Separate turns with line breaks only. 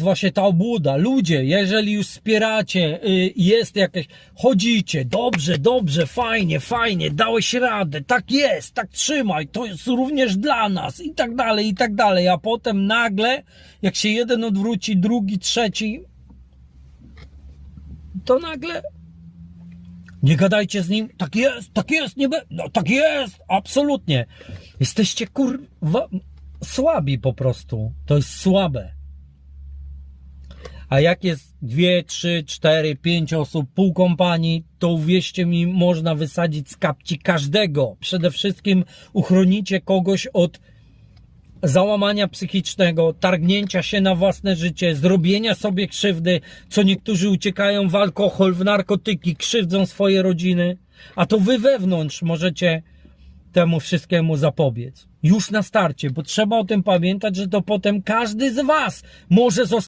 właśnie ta obłuda. Ludzie, jeżeli już wspieracie, y, jest jakieś, chodzicie, dobrze, dobrze, fajnie, fajnie, dałeś radę, tak jest, tak trzymaj, to jest również dla nas i tak dalej, i tak dalej, a potem nagle, jak się jeden odwróci, drugi, trzeci, to nagle nie gadajcie z nim, tak jest, tak jest, nie be... no tak jest, absolutnie. Jesteście kurwa słabi po prostu, to jest słabe. A jak jest dwie, trzy, cztery, pięć osób, pół kompanii, to uwierzcie mi, można wysadzić z kapci każdego. Przede wszystkim uchronicie kogoś od załamania psychicznego, targnięcia się na własne życie, zrobienia sobie krzywdy, co niektórzy uciekają w alkohol, w narkotyki, krzywdzą swoje rodziny, a to wy wewnątrz możecie temu wszystkiemu zapobiec. Już na starcie, bo trzeba o tym pamiętać, że to potem każdy z was może zostać